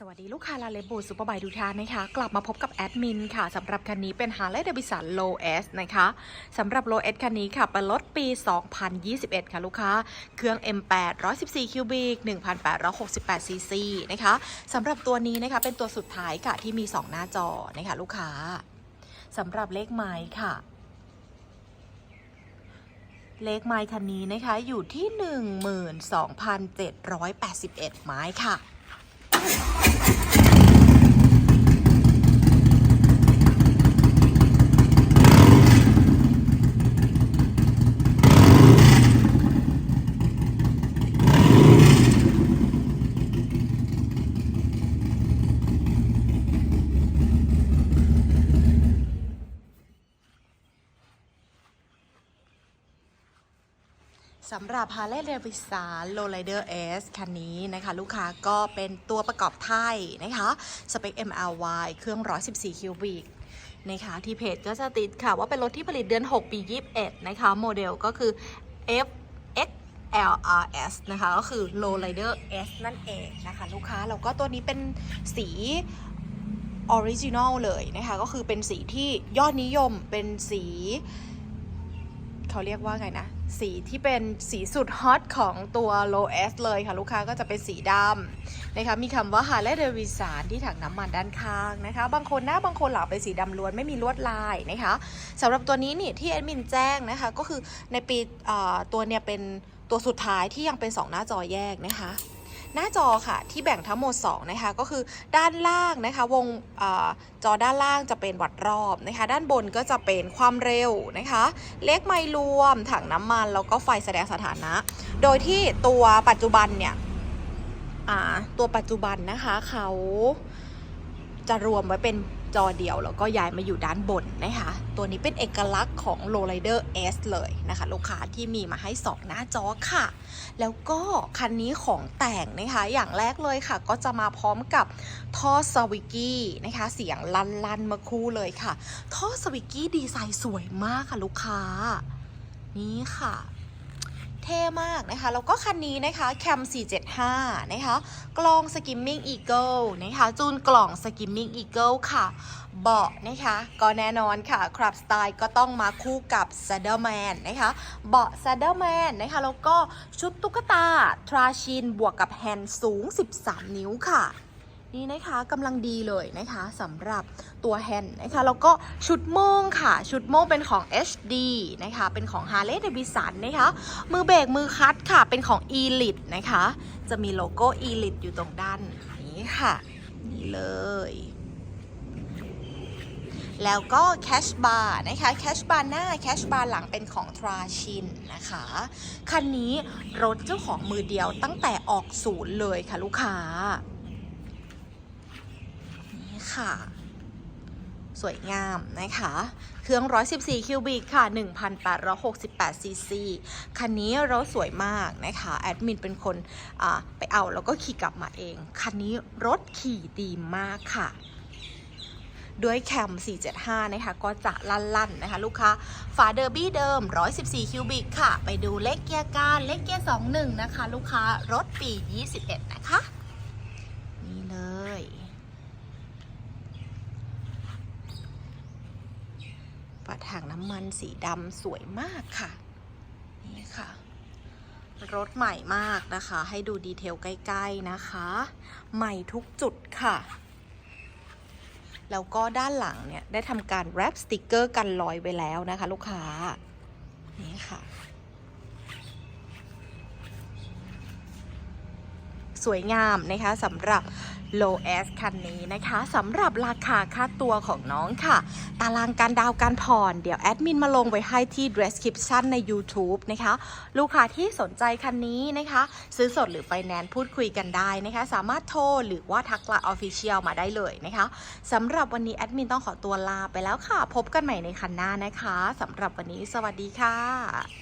สวัสดีลูกค้าลาเลบูซูเปอร์ไบทุกท่านนะคะ กลับมาพบกับแอดมินค่ะสำหรับคันนี้เป็น Harley Davidson Low S นะคะสำหรับ Low S คันนี้ค่ะเป็นรถปี 2021 ค่ะลูกค้า เครื่อง M8 114 คิวบิก 1,868 ซีซีนะคะสำหรับตัวนี้นะคะเป็นตัวสุดท้ายค่ะที่มี 2 หน้าจอนะคะลูกค้าสำหรับเลขไม้ค่ะ เลขไม้คันนี้นะคะอยู่ที่ 12,781 ไม้ค่ะ สำหรับ Harley Davidson Lowrider S คันนี้นะคะ ลูกค้าก็เป็นตัวประกอบไทยนะคะสเปค MLY เครื่อง 114 คิวบิกนะคะที่เพจก็จะติดค่ะ ว่าเป็นรถที่ผลิตเดือน 6 ปี 21 นะคะ โมเดลก็คือ F X LRS นะคะก็คือ Lowrider S นั่นเองนะคะ ลูกค้าแล้วก็ตัวนี้เป็นสีออริจินอลเลยนะคะ ก็คือเป็นสีที่ยอดนิยมเป็นสี เขาเรียกว่าไงนะ สีที่เป็นสีสุดฮอตของตัว Low S เลยค่ะ ลูกค้าก็จะเป็นสีดำนะคะมีคำว่า Harley Davidson ที่ถังน้ำมันด้านข้างนะคะ บางคนหน้าบางคนหลังเป็นสีดำล้วนไม่มีลวดลายนะคะสำหรับตัวนี้นี่ที่แอดมินแจ้งนะคะ ก็คือในปีตัวเนี่ยเป็นตัวสุดท้ายที่ยังเป็น 2 หน้าจอแยกนะคะ หน้าจอค่ะที่แบ่งทั้งหมด2นะคะก็คือด้านล่างนะคะวงอจอด้านล่างจะเป็นวัดรอบนะคะด้านบนก็จะเป็นความเร็วนะคะเลขไมล์รวมถังน้ำมัน แล้วก็ไฟแสดงสถานะ โดยที่ตัวปัจจุบันเนี่ยอ่าตัวปัจจุบันนะคะเขาจะรวมไว้เป็น จอเดียว แล้วก็ย้ายมาอยู่ด้านบนนะคะ ตัวนี้เป็นเอกลักษณ์ของ Lowrider S เลยนะคะ ลูกค้าที่มีมาให้ 2 หน้าจอค่ะ แล้วก็คันนี้ของแต่งนะคะ อย่างแรกเลยค่ะ ก็จะมาพร้อมกับท่อสวิกกี้นะคะ เสียงลันลันๆมาคู่เลยค่ะ ท่อสวิกกี้ดีไซน์สวยมากค่ะลูกค้า นี่ค่ะ เท่มากนะคะ แล้วก็คันนี้นะคะแคม 475 นะคะ กล้อง Skimming Eagle นะคะ จูนกล่อง Skimming Eagle ค่ะเบาะนะคะ ก็แน่นอนค่ะครับสไตล์ก็ต้องมาคู่กับ Saddleman นะคะ เบาะ Saddleman นะคะ แล้วก็ชุดตุ๊กตา ทราชินบวกกับแฮนด์สูง 13 นิ้วค่ะ นี่นะคะกำลังดีเลยนะคะสำหรับตัวแฮนด์นะคะแล้วก็ชุดโม่งค่ะ ชุดโม่งเป็นของ HD นะคะเป็นของ Harley Davidson นะคะมือเบรกมือคัดค่ะเป็นของ Elite นะคะ จะมีโลโก้ Elite อยู่ตรงด้านนี้ค่ะ นี่เลยแล้วก็แคชบาร์นะคะแคชบาร์หน้าแคชบาร์หลังเป็นของทราชินนะคะ คันนี้รถเจ้าของมือเดียวตั้งแต่ออกศูนย์เลยค่ะลูกค้า ค่ะ สวยงามนะคะ เครื่อง 114 คิวบิกค่ะ 1,868 ซีซี คันนี้รถสวยมากนะคะ แอดมินเป็นคนไปเอาแล้วก็ขี่กลับมาเอง คันนี้รถขี่ดีมากค่ะด้วยแคม 475 นะคะ ก็จะลั่นๆ นะคะ ลูกค้า ฝาเดอร์บี้เดิม 114 คิวบิกค่ะ ไปดูเลขเกียร์การเลขเกียร์ 21 นะคะ ลูกค้ารถปี 21 นะคะ นี่เลย ฝา ถังน้ำมันสีดำสวยมากค่ะ นี่ค่ะ รถใหม่มากนะคะ ให้ดูดีเทลใกล้ ๆนะคะ ใหม่ทุกจุดค่ะ แล้วก็ด้านหลังเนี่ย ได้ทำการแรปสติกเกอร์กันรอยไว้แล้วนะคะ ลูกค้า นี่ค่ะ สวยงามนะคะสำหรับ Low S คันนี้นะคะสำหรับราคาค่าตัวของน้องค่ะ ตารางการดาวน์การผ่อน เดี๋ยวแอดมินมาลงไว้ให้ที่ description ใน YouTube นะคะ ลูกค้าที่สนใจคันนี้นะคะ ซื้อสดหรือไฟแนนซ์พูดคุยกันได้นะคะ สามารถโทรหรือว่าทักไลน์ Official มาได้เลยนะคะสำหรับวันนี้แอดมินต้องขอตัวลาไปแล้วค่ะ พบกันใหม่ในคันหน้านะคะสำหรับวันนี้สวัสดีค่ะ